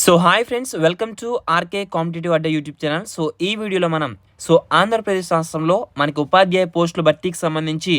So hi friends welcome to RK competitive Adda YouTube channel so ఈ వీడియోలో మనం so Andhra Pradesh రాష్ట్రంలో మనకి ఉపాధ్యాయ పోస్టుల భర్తీకి సంబంధించి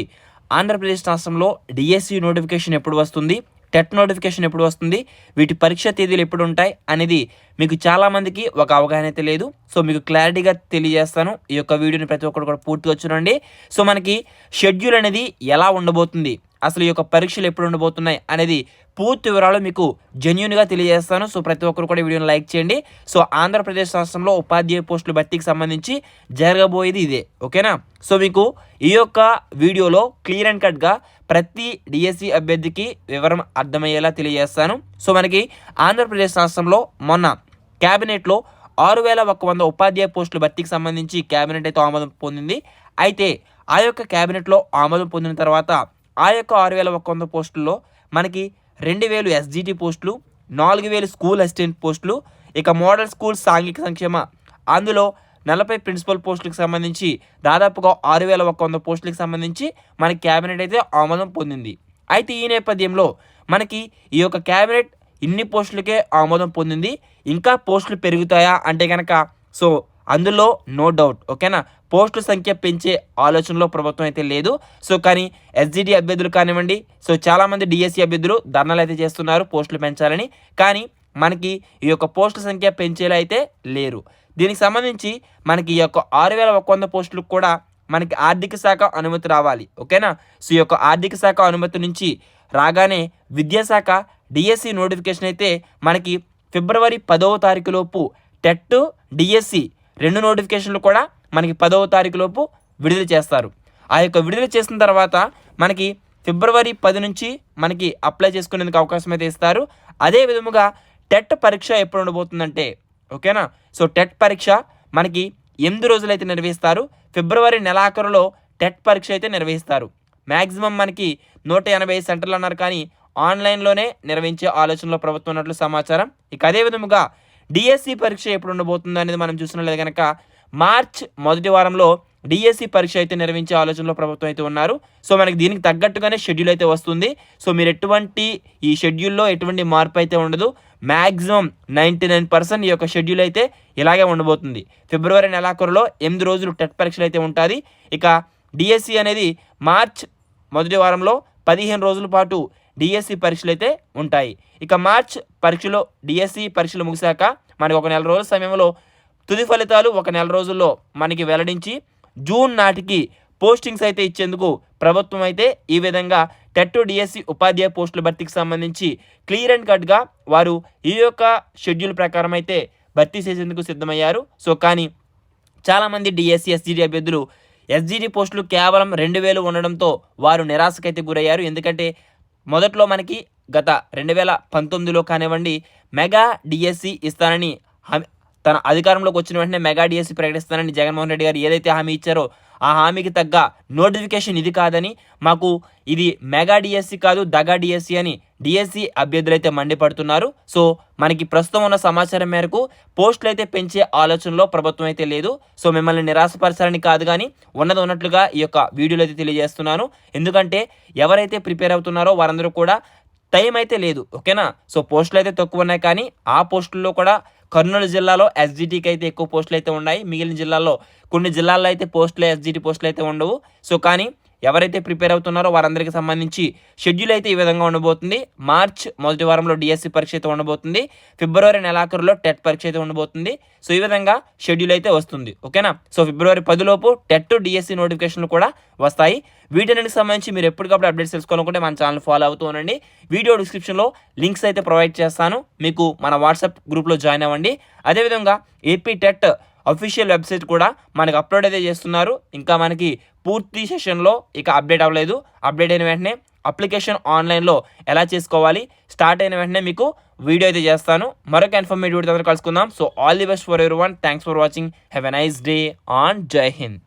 ఆంధ్రప్రదేశ్ రాష్ట్రంలో డిఎస్సి నోటిఫికేషన్ ఎప్పుడు వస్తుంది టెట్ నోటిఫికేషన్ ఎప్పుడు వస్తుంది వీటి పరీక్ష తేదీలు ఎప్పుడు ఉంటాయి అనేది మీకు చాలామందికి ఒక అవగాహన అయితే లేదు. సో మీకు క్లారిటీగా తెలియజేస్తాను. ఈ యొక్క వీడియోని ప్రతి ఒక్కరు కూడా పూర్తిగా చూడండి. సో మనకి షెడ్యూల్ అనేది ఎలా ఉండబోతుంది? అసలు ఈ యొక్క పరీక్షలు ఎప్పుడు ఉండబోతున్నాయి అనేది పూర్తి వివరాలు మీకు జెన్యున్గా తెలియజేస్తాను. సో ప్రతి ఒక్కరు కూడా వీడియోని లైక్ చేయండి. సో ఆంధ్రప్రదేశ్ రాష్ట్రంలో ఉపాధ్యాయ పోస్టుల భర్తీకి సంబంధించి జరగబోయేది ఇదే. ఓకేనా? సో మీకు ఈ యొక్క వీడియోలో క్లియర్ అండ్ కట్గా ప్రతి డిఎస్సి అభ్యర్థికి వివరం అర్థమయ్యేలా తెలియజేస్తాను. సో మనకి ఆంధ్రప్రదేశ్ రాష్ట్రంలో మొన్న క్యాబినెట్లో ఆరు వేల ఒక వంద ఉపాధ్యాయ పోస్టుల భర్తీకి సంబంధించి క్యాబినెట్ అయితే ఆమోదం పొందింది. అయితే ఆ యొక్క క్యాబినెట్లో ఆమోదం పొందిన తర్వాత ఆ యొక్క ఆరు వేల ఒక వంద పోస్టుల్లో మనకి రెండు వేలు ఎస్జిటి పోస్టులు నాలుగు వేలు స్కూల్ అసిస్టెంట్ పోస్టులు ఇక మోడల్ స్కూల్ సాంఘిక సంక్షేమ. అందులో నలభై ప్రిన్సిపల్ పోస్టులకు సంబంధించి దాదాపుగా ఆరు వేల ఒక వంద పోస్టులకు సంబంధించి మన క్యాబినెట్ అయితే ఆమోదం పొందింది. అయితే ఈ నేపథ్యంలో మనకి ఈ యొక్క క్యాబినెట్ ఇన్ని పోస్టులకే ఆమోదం పొందింది. ఇంకా పోస్టులు పెరుగుతాయా అంటే కనుక సో అందులో నో డౌట్ ఓకేనా? పోస్టుల సంఖ్య పెంచే ఆలోచనలో ప్రభుత్వం అయితే లేదు. సో కానీ ఎస్జిడి అభ్యర్థులు కానివ్వండి సో చాలామంది డిఎస్సి అభ్యర్థులు ధర్నాలు అయితే చేస్తున్నారు పోస్టులు పెంచాలని. కానీ మనకి ఈ యొక్క పోస్టుల సంఖ్య పెంచేలా అయితే లేరు. దీనికి సంబంధించి మనకి ఈ యొక్క ఆరు వేల ఒక వంద పోస్టులకు కూడా మనకి ఆర్థిక శాఖ అనుమతి రావాలి ఓకేనా? సో ఈ యొక్క ఆర్థిక శాఖ అనుమతి నుంచి రాగానే విద్యాశాఖ డిఎస్సి నోటిఫికేషన్ అయితే మనకి ఫిబ్రవరి పదవ తారీఖులోపు టెట్ డిఎస్సి రెండు నోటిఫికేషన్లు కూడా మనకి పదవ తారీఖు లోపు విడుదల చేస్తారు. ఆ యొక్క విడుదల చేసిన తర్వాత మనకి ఫిబ్రవరి పది నుంచి మనకి అప్లై చేసుకునేందుకు అవకాశం అయితే ఇస్తారు. అదే విధముగా టెట్ పరీక్ష ఎప్పుడు ఉండబోతుందంటే ఓకేనా? సో టెట్ పరీక్ష మనకి ఎనిమిది రోజులు అయితే నిర్వహిస్తారు. ఫిబ్రవరి నెలాఖరులో టెట్ పరీక్ష అయితే నిర్వహిస్తారు. మ్యాక్సిమం మనకి నూట ఎనభై సెంటర్లు అన్నారు కానీ ఆన్లైన్లోనే నిర్వహించే ఆలోచనలో ప్రభుత్వం ఉన్నట్లు సమాచారం. ఇక అదే విధముగా డిఎస్సి పరీక్ష ఎప్పుడు ఉండబోతుందో అనేది మనం చూసినట్లయితే కనుక మార్చ్ మొదటి వారంలో డిఎస్సి పరీక్ష అయితే నిర్వహించే ఆలోచనలో ప్రభుత్వం అయితే ఉన్నారు. సో మనకి దీనికి తగ్గట్టుగానే షెడ్యూల్ అయితే వస్తుంది. సో మీరు ఎటువంటి ఈ షెడ్యూల్లో ఎటువంటి మార్పు అయితే ఉండదు. మ్యాక్సిమం నైంటీ నైన్ పర్సెంట్ ఈ యొక్క షెడ్యూల్ అయితే ఇలాగే ఉండబోతుంది. ఫిబ్రవరి నెలాఖరులో ఎనిమిది రోజులు టెట్ పరీక్షలు అయితే ఉంటుంది. ఇక డిఎస్సి అనేది మార్చ్ మొదటి వారంలో పదిహేను రోజుల పాటు డిఎస్సి పరీక్షలు అయితే ఉంటాయి. ఇక మార్చ్ పరీక్షలో డిఎస్సి పరీక్షలు ముగిశాక మనకి ఒక నెల రోజుల సమయంలో తుది ఫలితాలు ఒక నెల రోజుల్లో మనకి వెల్లడించి జూన్ నాటికి పోస్టింగ్స్ అయితే ఇచ్చేందుకు ప్రభుత్వం అయితే ఈ విధంగా టెట్ డిఎస్సి ఉపాధ్యాయ పోస్టుల భర్తీకి సంబంధించి క్లియర్ అండ్ కట్గా వారు ఈ యొక్క షెడ్యూల్ ప్రకారం అయితే భర్తీ చేసేందుకు సిద్ధమయ్యారు. సో కానీ చాలామంది డిఎస్సి ఎస్జిడి అభ్యర్థులు ఎస్జిడి పోస్టులు కేవలం రెండు వేలు ఉండడంతో వారు నిరాశకైతే గురయ్యారు. ఎందుకంటే మొదట్లో మనకి గత రెండు వేల పంతొమ్మిదిలో కానివ్వండి మెగా డిఎస్సి ఇస్తానని తన అధికారంలోకి వచ్చిన వెంటనే మెగా డిఎస్సీ ప్రకటిస్తానని జగన్మోహన్ రెడ్డి గారు ఏదైతే హామీ ఇచ్చారో ఆ హామీకి తగ్గ నోటిఫికేషన్ ఇది కాదని మాకు ఇది మెగా డిఎస్సీ కాదు దగా డిఎస్సీ అని డిఎస్సీ అభ్యర్థులు అయితే మండిపడుతున్నారు. సో మనకి ప్రస్తుతం ఉన్న సమాచారం మేరకు పోస్టులు అయితే పెంచే ఆలోచనలో ప్రభుత్వం అయితే లేదు. సో మిమ్మల్ని నిరాశపరచాలని కాదు కానీ ఉన్నది ఉన్నట్లుగా ఈ యొక్క వీడియోలో అయితే తెలియజేస్తున్నాను. ఎందుకంటే ఎవరైతే ప్రిపేర్ అవుతున్నారో వారందరూ కూడా టైం అయితే లేదు. ఓకేనా? సో పోస్టులు అయితే తక్కువ ఉన్నాయి కానీ ఆ పోస్టుల్లో కూడా కర్నూలు జిల్లాలో ఎస్జిటికి అయితే ఎక్కువ పోస్టులు అయితే ఉన్నాయి. మిగిలిన జిల్లాల్లో కొన్ని జిల్లాల్లో అయితే పోస్టులు ఎస్జిటి పోస్టులు అయితే ఉండవు. సో కానీ ఎవరైతే ప్రిపేర్ అవుతున్నారో వారందరికీ సంబంధించి షెడ్యూల్ అయితే ఈ విధంగా ఉండబోతుంది. మార్చ్ మొదటి వారంలో డిఎస్సి పరీక్ష అయితే ఉండబోతుంది. ఫిబ్రవరి నెలాఖరులో టెట్ పరీక్ష అయితే ఉండబోతుంది. సో ఈ విధంగా షెడ్యూల్ అయితే వస్తుంది. ఓకేనా? సో ఫిబ్రవరి పదిలోపు టెట్ డిఎస్సి నోటిఫికేషన్లు కూడా వస్తాయి. వీటన్నిటికి సంబంధించి మీరు ఎప్పటికప్పుడు అప్డేట్స్ తెలుసుకోవాలనుకుంటే మన ఛానల్ ఫాలో అవుతూ ఉండండి. వీడియో డిస్క్రిప్షన్లో లింక్స్ అయితే ప్రొవైడ్ చేస్తాను. మీకు మన వాట్సాప్ గ్రూప్లో జాయిన్ అవ్వండి. అదేవిధంగా ఏపీ టెట్ అఫీషియల్ వెబ్సైట్ కూడా మనకి అప్లోడ్ అయితే చేస్తున్నారు. ఇంకా మనకి పూర్తి సెషన్లో ఇక అప్డేట్ అవ్వలేదు. అప్డేట్ అయిన వెంటనే అప్లికేషన్ ఆన్లైన్లో ఎలా చేసుకోవాలి? స్టార్ట్ అయిన వెంటనే మీకు వీడియో అయితే చేస్తాను. మరొక ఇన్ఫర్మేటివ్ వీడియో కలుసుకుందాం. So all the best for every one thanks for watching have a nice day and జై హింద్